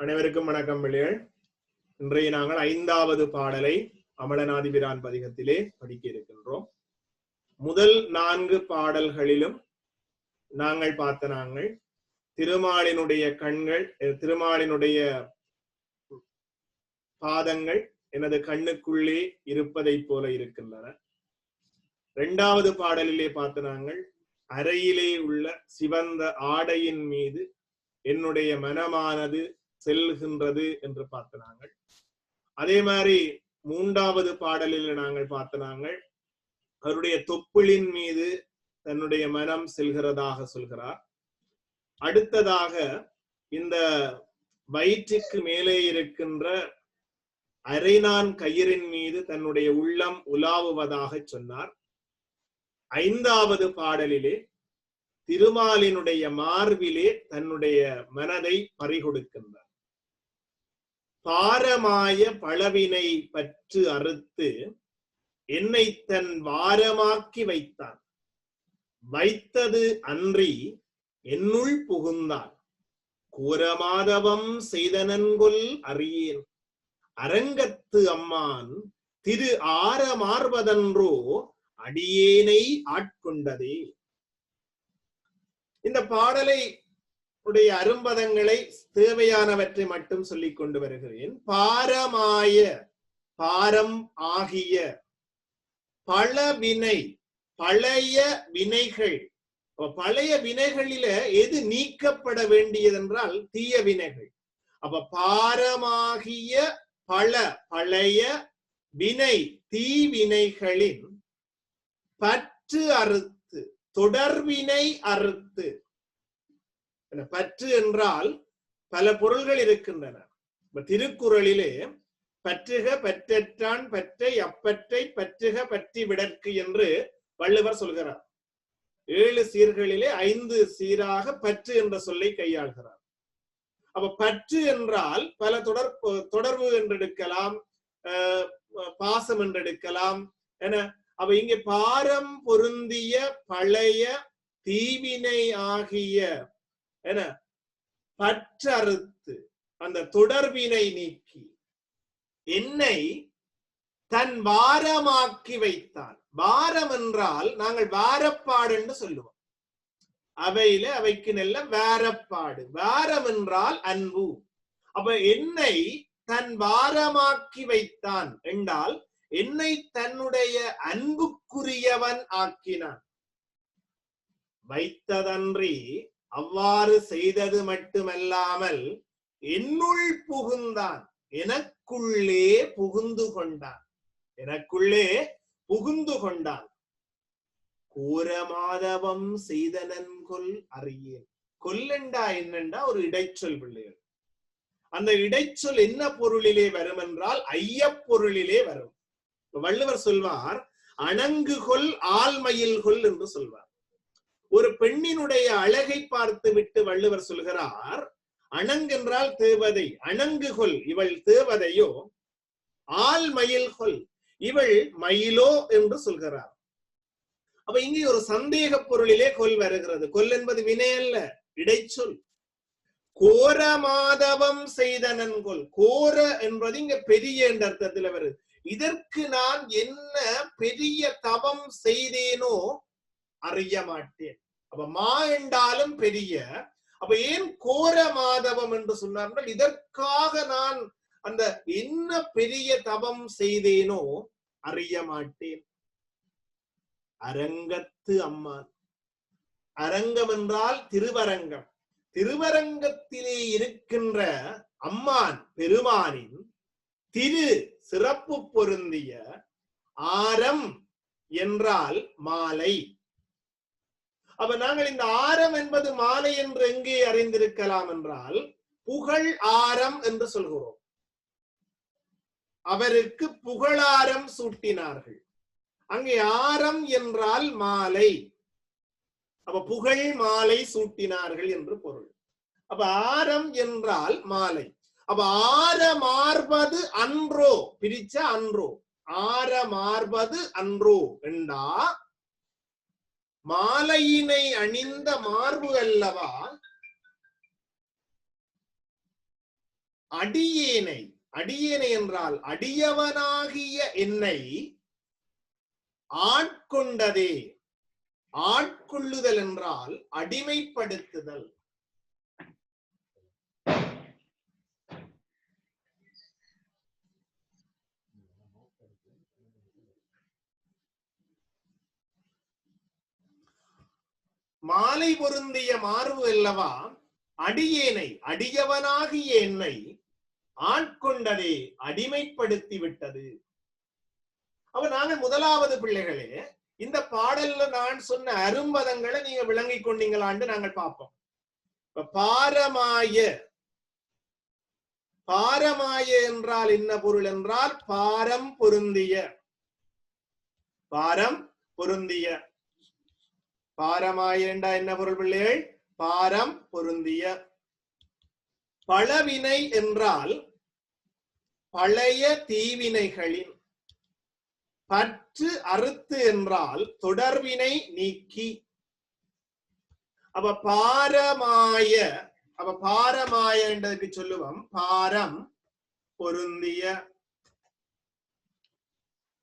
அனைவருக்கும் வணக்கம் பிள்ளைகள் இன்றைய நாங்கள் ஐந்தாவது பாடலை அமலநாதிபிரான் பதிகத்திலே படிக்க இருக்கின்றோம். முதல் நான்கு பாடல்களிலும் நாங்கள் பார்த்த நாங்கள் திருமாலினுடைய கண்கள் திருமாலினுடைய பாதங்கள் எனது கண்ணுக்குள்ளே இருப்பதைப் போல இருக்கின்றன. இரண்டாவது பாடலிலே பார்த்த நாங்கள் அறையிலே உள்ள சிவந்த ஆடையின் மீது என்னுடைய மனமானது செல்கின்றது என்று பார்த்த நாங்கள். அதே மாதிரி மூன்றாவது பாடலில் நாங்கள் பார்த்த நாங்கள் அவருடைய தொப்புளின் மீது தன்னுடைய மனம் செல்கிறதாக சொல்கிறார். அடுத்ததாக இந்த வயிற்றுக்கு மேலே இருக்கின்ற அரைநான் கயிறின் மீது தன்னுடைய உள்ளம் உலாவுவதாக சொன்னார். ஐந்தாவது பாடலிலே திருமாலினுடைய மார்பிலே தன்னுடைய மனதை பறிகொடுக்கின்றார். பாரமாய பழவினை பற்று அறுத்து என்னை தன் வாரமாக்கி வைத்தான். வைத்தது அன்றி என்னுள் புகுந்தான். கூரமாதவம் செய்தனன்கொல் அறியேன். அரங்கத்து அம்மான் திரு ஆரமார்வதன்றோ அடியேனை ஆட்கொண்டதே. இந்த பாடலை உடைய அரும்பதங்களை தேவையானவற்றை மட்டும் சொல்லிக் கொண்டு வருகிறேன். பாரமாய பாரம் ஆகிய பழவினை பழைய வினைகள். பழைய வினைகளில எது நீக்கப்பட வேண்டியதென்றால் தீய வினைகள். அப்ப பாரமாகிய பல பழைய வினை தீவினைகளின் பற்று அறுத்து தொடர்வினை அறுத்து பற்று என்றால் பல பொருள்கள் இருக்கின்றன. திருக்குறளிலே பற்றுக பற்றற்றான் பற்றை அப்பற்றை பற்றுக பற்றி விடற்கு என்று வள்ளுவர் சொல்கிறார். ஏழு சீர்களிலே ஐந்து சீராக பற்று என்ற சொல்லை கையாள்கிறார். அப்ப பற்று என்றால் பல தொடர் தொடர்பு என்றெடுக்கலாம் அஹ், பாசம் என்றெடுக்கலாம் என அப்ப இங்கே பாரம் பொருந்திய பழைய தீவினை ஆகிய என பற்றறுத்து அந்த தொடர்பினை நீக்கி என்னை தன் வாரமாக்கி வைத்தான். வாரம் என்றால் நாங்கள் வாரப்பாடு என்று சொல்லுவோம். அவையில அவைக்கு நல்ல வேறப்பாடு. வாரம் என்றால் அன்பு. அப்ப என்னை தன் வாரமாக்கி வைத்தான் என்றால் என்னை தன்னுடைய அன்புக்குரியவன் ஆக்கினான். வைத்ததன்றி அவ்வாறு செய்தது மட்டுமல்லாமல் என்னுள் புகுந்தான். எனக்குள்ளே புகுந்து கொண்டான். எனக்குள்ளே புகுந்து கொண்டான். கோரமாதவம் செய்தனன் கொல் அறியேன் கொல்லண்டா என்னண்டா ஒரு இடைச்சொல் பிள்ளைகள். அந்த இடைச்சொல் என்ன பொருளிலே வரும் என்றால் ஐயப்பொருளிலே வரும். வள்ளுவர் சொல்வார் அணங்கு கொல் ஆல்மயில் கொல் என்று சொல்வார். ஒரு பெண்ணினுடைய அழகை பார்த்து விட்டு வள்ளுவர் சொல்கிறார் அணங்கென்றால் தேவதை அணங்கு கொல் இவள் தேவதையோ ஆள் மயில் கொல் இவள் மயிலோ என்று சொல்கிறார். அப்ப இங்கே ஒரு சந்தேக பொருளிலே கொல் வருகிறது. கொல் என்பது வினை அல்ல இடைச்சொல். கோர மாதவம் செய்தனன் கொல் கோர என்பது இங்க பெரிய என்ற அர்த்தத்துல வருது. இதற்கு நான் என்ன பெரிய தவம் செய்தேனோ அறிய மாட்டேன் அப்ப மா என்றாலும் பெரிய. அப்ப ஏன் கோர மாதவம் என்று சொன்னார்கள் இதற்காக நான் அந்த என்ன பெரிய தவம் செய்தேனோ அறிய மாட்டேன் அரங்கத்து அம்மான். அரங்கம் என்றால் திருவரங்கம். திருவரங்கத்திலே இருக்கின்ற அம்மான் பெருமானின் திரு சிறப்பு பொருந்திய ஆரம் என்றால் மாலை. அப்ப நாங்கள் இந்த ஆரம் என்பது மாலை என்று எங்கே அறிந்திருக்கலாம் என்றால் புகழ் ஆரம் என்று சொல்கிறோம். அவருக்கு புகழாரம் சூட்டினார்கள். அங்கே ஆரம் என்றால் மாலை. அப்ப புகழ் மாலை சூட்டினார்கள் என்று பொருள். அப்ப ஆரம் என்றால் மாலை. அப்ப ஆரமார்பது அன்றோ பிரிச்ச அன்றோ. ஆரமார்பது அன்றோ என்றா மாலையினை அணிந்த மார்பு அல்லவா அடியேனை அடியேனை என்றால் அடியவனாகிய என்னை ஆட்கொண்டதே. ஆட்கொள்ளுதல் என்றால் அடிமைப்படுத்துதல். மாலை பொருந்திய மார்பு அல்லவா? அடியேனை அடியவனாகிய என்னை ஆட்கொண்டதே அடிமைப்படுத்தி விட்டது. அப்ப நாங்க முதலாவது பிள்ளைகளே இந்த பாடல்ல நான் சொன்ன அரும்பதங்களை நீங்க விளங்கி கொண்டீங்களான்னு நாங்கள் பார்ப்போம். இப்ப பாரமாய பாரமாய என்றால் என்ன பொருள் என்றால் பாரம் பொருந்திய பாரம் பொருந்திய. பாரமாய என்றா என்ன பொருள் பிள்ளைகள்? பாரம் பொருந்திய. பழவினை என்றால் பழைய தீவினைகளின். பற்று அறுத்து என்றால் தொடர்வினை நீக்கி. அப்ப பாரமாய அப்ப பாரமாய என்றதுக்கு சொல்லுவோம். பாரம் பொருந்திய.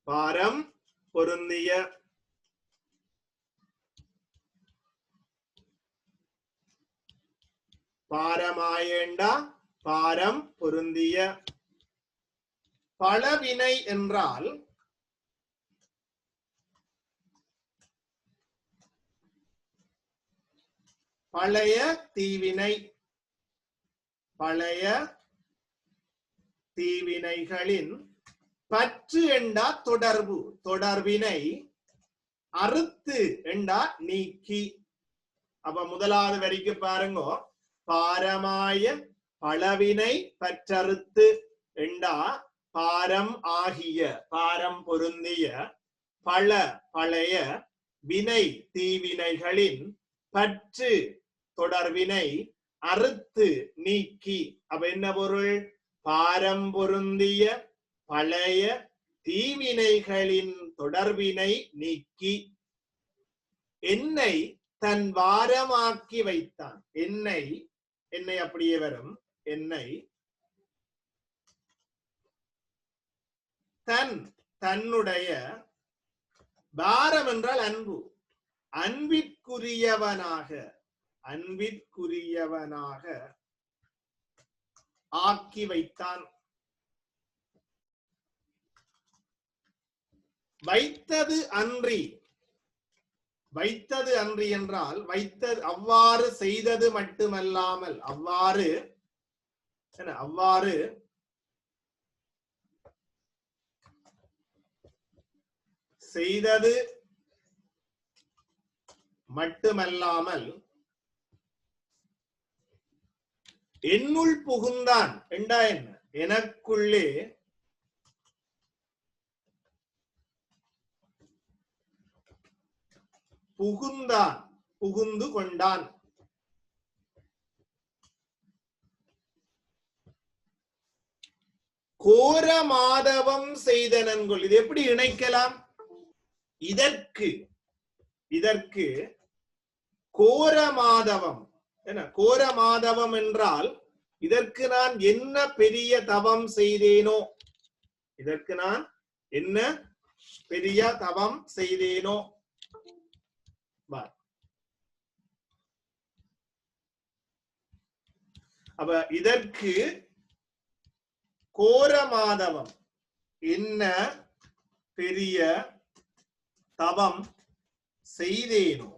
பாரம் பொருந்திய. பாரமாயண்டா பாரம் பொருந்திய. பழவினை என்றால் பழைய தீவினை. பழைய தீவினைகளின் பற்று என்றா தொடர்பு தொடர்பினை. அறுத்து என்றா நீக்கி. அப்ப முதலாவது வரிக்கு பாருங்க. பாரமாய பழவினை பற்றறுத்து என்றா பாரம் ஆகிய பாரம் பொருந்திய பல பழைய வினை தீவினைகளின் பற்று தொடர்வினை அறுத்து நீக்கி. அப்ப என்ன பொருள்? பாரம் பொருந்திய பழைய தீவினைகளின் தொடர்பினை நீக்கி. என்னை தன் வாரமாக்கி வைத்தான். என்னை என்னை அப்படியே வரும். என்னை. தன் தன்னுடைய பாரம் என்றால் அன்பு. அன்பிற்குரியவனாக அன்பிற்குரியவனாக ஆக்கி வைத்தான். வைத்தது அன்றி வைத்தது அன்றி என்றால் வைத்தது அவ்வாறு செய்தது மட்டுமல்லாமல் அவ்வாறு என்ன, அவ்வாறு செய்தது மட்டுமல்லாமல் என்னுள் புகுந்தான் என்றா என்ன? எனக்குள்ளே புகுந்தான் புகுந்து கொண்டான். கோர மாதவம் செய்த நன்கொள் இது எப்படி இணைக்கலாம்? இதற்கு இதற்கு கோர மாதவம் என்ன? கோர மாதவம் என்றால் இதற்கு நான் என்ன பெரிய தவம் செய்தேனோ இதற்கு நான் என்ன பெரிய தவம் செய்தேனோ பார். அப்ப இதற்கு கோர மாதவம் என்ன பெரிய தவம் செய்தேனோ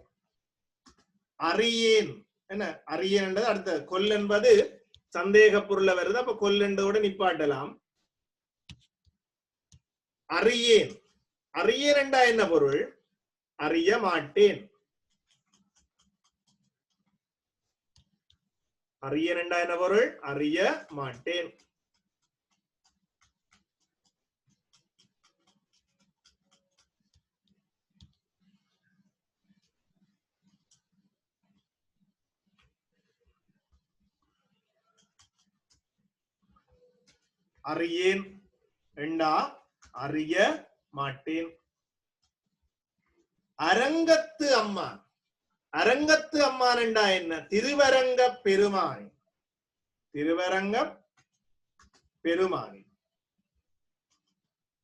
அறியேன் என்ன அறியேன் அடுத்த கொல் என்பது சந்தேக பொருள்ல வருது அப்ப கொல் நிப்பாட்டலாம் அறியேன் அறியேன் என்ன பொருள் அறிய மாட்டேன் அறியேன் என்றா என்ன பொருள் அறிய மாட்டேன். அறியேன் என்றா அறிய மாட்டேன். அரங்கத்து அம்மா. அரங்கத்து அம்மான் என்றா என்ன? திருவரங்க பெருமானி. திருவரங்க பெருமானி.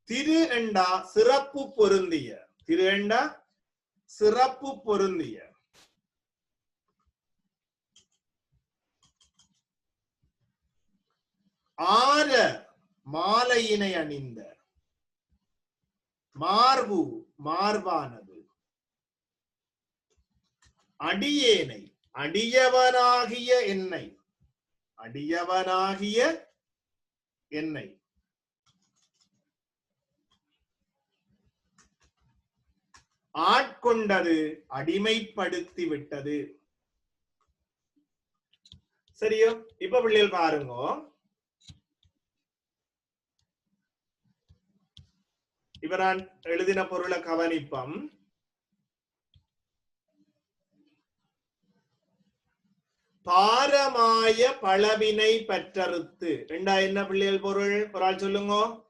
திரு என்றா சிறப்பு பொருந்திய. திரு என்றா சிறப்பு பொருந்திய. ஆர மாலையினை அணிந்த. மார்பு மார்பானது. அடியேனை அடியவனாகிய என்னை அடியவனாகிய என்னை. ஆட்கொண்டது அடிமைப்படுத்தி விட்டது சரியோ? இப்ப பிள்ளைகள் பாருங்க. இப்ப நான் எழுதின பொருளை கவனிப்பம். பாரமாய பளவினை பற்றறுத்து. ரெண்டா என்ன பிள்ளைகள் பொருள்? ஒரு ஆள் சொல்லுங்க.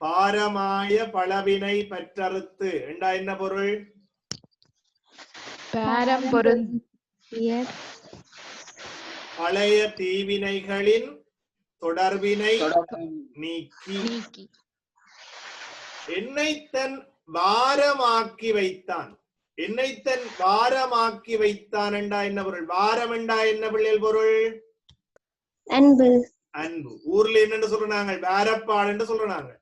பாரமாய பளவினை பற்றறுத்து. ரெண்டா என்ன பொருள்? பாரம் பொருந்திய பழைய தீவினைகளின் தொடர்பினை நீக்கி. நீக்கி. என்னை தன் வாரமாக்கி வைத்தான். என்னை தன் வாரமாக்கி வைத்தான் என்றா என்ன பொருள்? வாரம் என்றா என்ன பிள்ளைகள் பொருள்? அன்பு. அன்பு. ஊர்ல என்னன்னு சொல்றாங்க வாரப்பாடு என்று சொல்றாங்க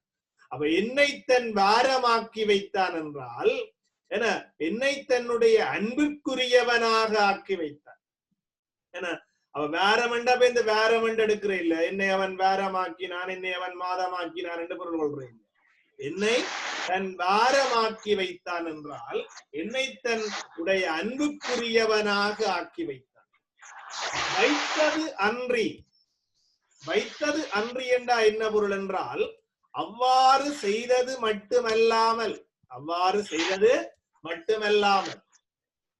அப்ப என்னை தன் வாரமாக்கி வைத்தான் என்றால் என என்னை? தன்னுடைய அன்புக்குரியவனாக ஆக்கி வைத்தான். என அவ வேறமெண்டா போய் இந்த வேறமெண்டு எடுக்கிற இல்ல. என்னை அவன் வேறமாக்கினான் என்னை அவன் மாதமாக்கினான் என்று பொருள் கொள்றேன் என்னை தன் வாரமாக்கி வைத்தான் என்றால் என்னை தன் உடைய அன்புக்குரியவனாக ஆக்கி வைத்தான். வைத்தது அன்றி வைத்தது அன்றி என்றா என்ன பொருள் என்றால் அவ்வாறு செய்தது மட்டுமல்லாமல் அவ்வாறு செய்தது மட்டுமல்லாமல்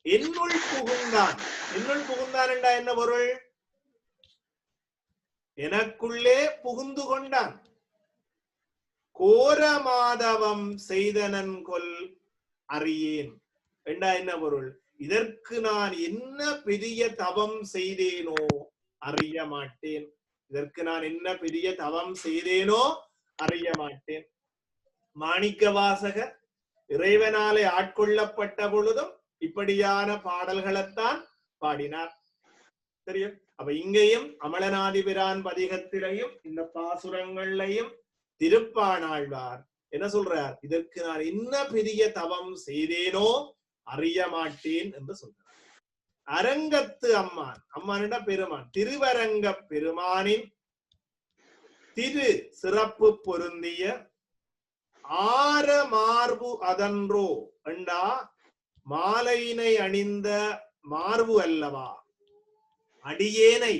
என்னுள் புகுந்தான். என்னுள் புகுந்தான் என்றா என்ன பொருள்? எனக்குள்ளே புகுந்து கொண்டான். கோர மாதவம் செய்தனன் கொல் அறியேன். என்றா என்ன பொருள்? இதற்கு நான் என்ன பெரிய தவம் செய்தேனோ அறிய மாட்டேன். இதற்கு நான் என்ன பெரிய தவம் செய்தேனோ அறிய மாட்டேன். மாணிக்க வாசகர் இறைவனாலே ஆட்கொள்ளப்பட்ட பொழுதும் இப்படியான பாடல்களைத்தான் பாடினார். தெரியும்? அப்ப இங்கேயும் அமலநாதிபிரான் பதிகத்திலையும் இந்த பாசுரங்கள்லையும் திருப்பானாழ்வார். என்ன சொல்றார்? இதற்கு நான் என்ன பெரிய தவம் செய்தேனோ அறிய மாட்டேன் என்று சொல்றார். அரங்கத்து அம்மான். அம்மானிட பெருமான். திருவரங்க பெருமானின் திரு சிறப்பு பொருந்திய ஆர மார்பு அதன்றோ அண்டா மாலையினை அணிந்த மார்பு அல்லவா? அடியேனை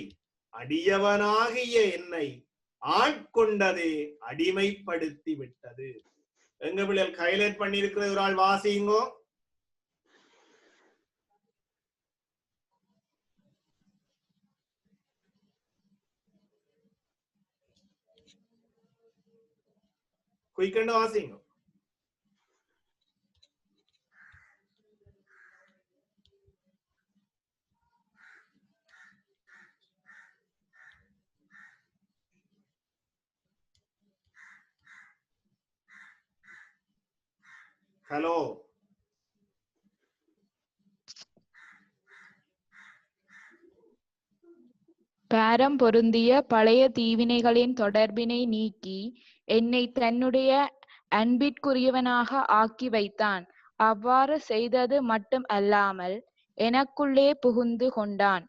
அடியவனாகிய என்னை ஆட்கொண்டதே அடிமைப்படுத்தி விட்டது எங்க பிள்ளைகள் ஹைலைட் பண்ணிருக்கிற ஒரு ஆள் வாசிங்கோ குயிக்கண்டு வாசிங்கோ ஹலோ. பாரம் பொருந்திய பழைய தீவினைகளின் தொடர்பினை நீக்கி என்னை தன்னுடைய அன்பிற்குரியவனாக ஆக்கி வைத்தான். அவ்வாறு செய்தது மட்டும் அல்லாமல் எனக்குள்ளே புகுந்து கொண்டான்.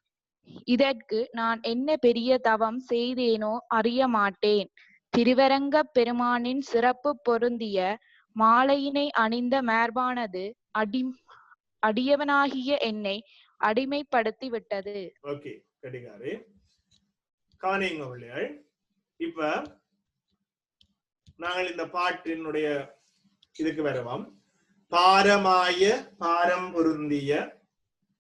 இதற்கு நான் என்ன பெரிய தவம் செய்தேனோ அறிய மாட்டேன். திருவரங்கப் பெருமானின் சிறப்பு பொருந்திய மாலையினை அணிந்த மார்பானது அடி அடியவனாகிய என்னை அடிமைப்படுத்தி விட்டது ஓகே கடிகாரு. கவனிங்க பிள்ளைகள் இப்ப நாங்கள் இந்த பாட்டினுடைய இதுக்கு வருவோம். பாரமாய பாரம் பொருந்திய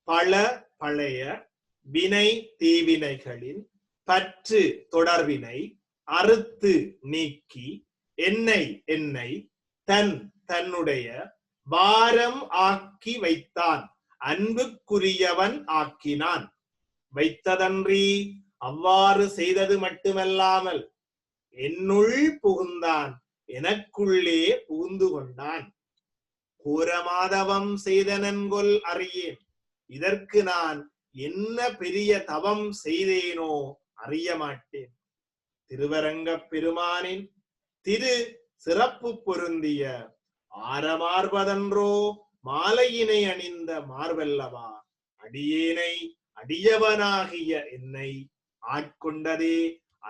பல பழைய வினை தீவினைகளின் பற்று தொடர்பினை அறுத்து நீக்கி என்னை என்னை தன் தன்னுடைய பாரம் ஆக்கி வைத்தான். அன்புக்குரியவன் ஆக்கினான். வைத்ததன்றி அவ்வாறு செய்தது மட்டுமல்லாமல் என்னுள் புகுந்தான். எனக்குள்ளே புகுந்து கொண்டான். கூரமாதவம் செய்தனன்கொல் அறியேன். இதற்கு நான் என்ன பெரிய தவம் செய்தேனோ அறிய மாட்டேன் திருவரங்கப் பெருமானின் திரு சிறப்பு பொருந்திய ஆரமார்பதன்றோ மாலையினை அணிந்த மார்வல்லவா? அடியேனை அடியவனாகிய என்னை ஆட்கொண்டதே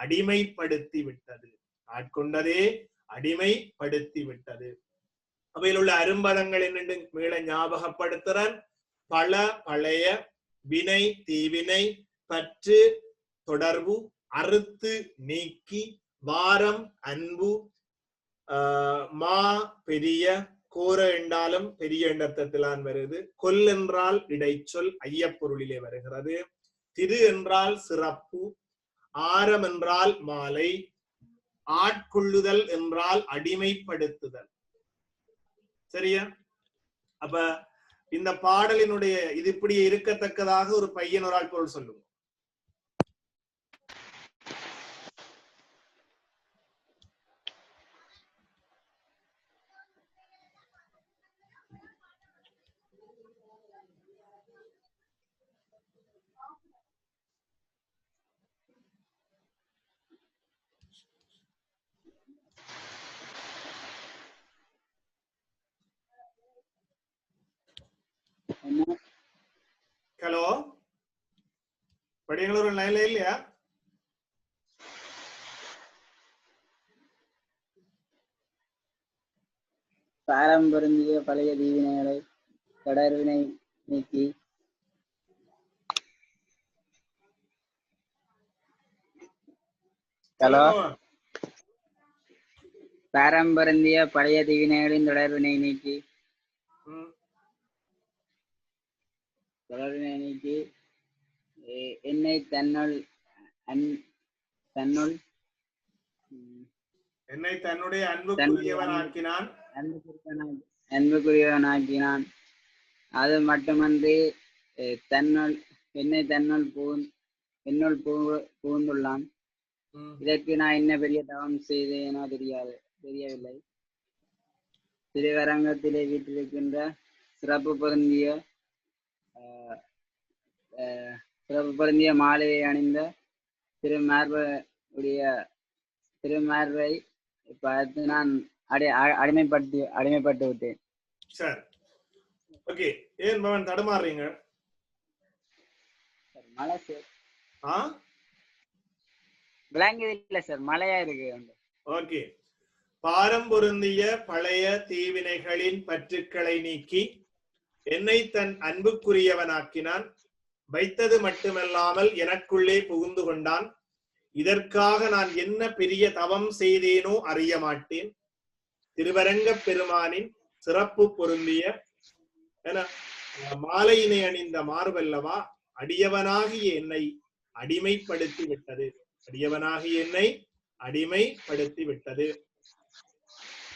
அடிமைப்படுத்தி விட்டது ஆட்கொண்டதே அடிமைப்படுத்தி விட்டது அவையில் உள்ள அரும்பதங்கள் என்னென்று மீள ஞாபகப்படுத்துறன். பல பழைய வினை தீவினை பற்று தொடர்பு அறுத்து நீக்கி வாரம் அன்பு மா பெரிய கோர என்றாலும் பெரிய எண்ணத்திலான் வருது. கொல் என்றால் இடைச்சொல் ஐயப்பொருளிலே வருகிறது. திரு என்றால் சிறப்பு ஆரம் என்றால் மாலை ஆட்கொள்ளுதல் என்றால் அடிமைப்படுத்துதல். சரியா? அப்ப இந்த பாடலினுடைய இது இப்படி இருக்கத்தக்கதாக ஒரு பையன் ஒரு ஆள் பொருள் சொல்லுங்க என்ன ஹலோ படிங்களூர் லைன்ல இல்லையா? பாரம் பொருந்திய பழைய தீவினைகளை தொடர்வினை நீக்கி. ஹலோ? பாரம் பொருந்திய பழைய தீவினைகளின் தொடர்வினை நீக்கி. ம், தொடர்வினை நீக்கி. என்னை தன்னுள் தன்னுள் என்னை தன்னுடைய அன்புக்குரியவனாக்கினான் அன்புக்குரியவனாகி அன்புக்குரியவனாக்கினான் அது மட்டுமன்றி தன்னுள் என்னை தன்னுள் புகுந் என்னுள் புகு புகுந்துள்ளான். ம், இதற்கு நான் என்ன பெரிய தவம் செய்தேனோ தெரியாது தெரியவில்லை. திருவரங்கத்திலே வீட்டிருக்கின்ற சிறப்பு பொருந்திய சிறப்பு பொருந்திய மாலையை அணிந்த திருமார்ப உடைய திருமார்பை பார்த்து நான் அடி அடிமைப்படுத்தி அடிமைப்பட்டு விட்டேன். சரி. ஓகே. ஏன் பவன் தடுமாறுறீங்க? சார் மழை சார். ஆ? விளங்குது இல்ல சார் மழையா இருக்கு ஓகே. பாரம் பொருந்திய பழைய தீவினைகளின் பற்றுக்களை நீக்கி என்னை தன் அன்புக்குரியவனாக்கினான். வைத்தது மட்டுமல்லாமல் எனக்குள்ளே புகுந்து கொண்டான். இதற்காக நான் என்ன பெரிய தவம் செய்தேனோ அறிய மாட்டேன். திருவரங்கப் பெருமானின் சிறப்பு பொருந்திய மாலையினை அணிந்த மார்பல்லவா அடியவனாகிய என்னை அடிமைப்படுத்தி விட்டது அடியவனாகிய என்னை அடிமைப்படுத்தி விட்டது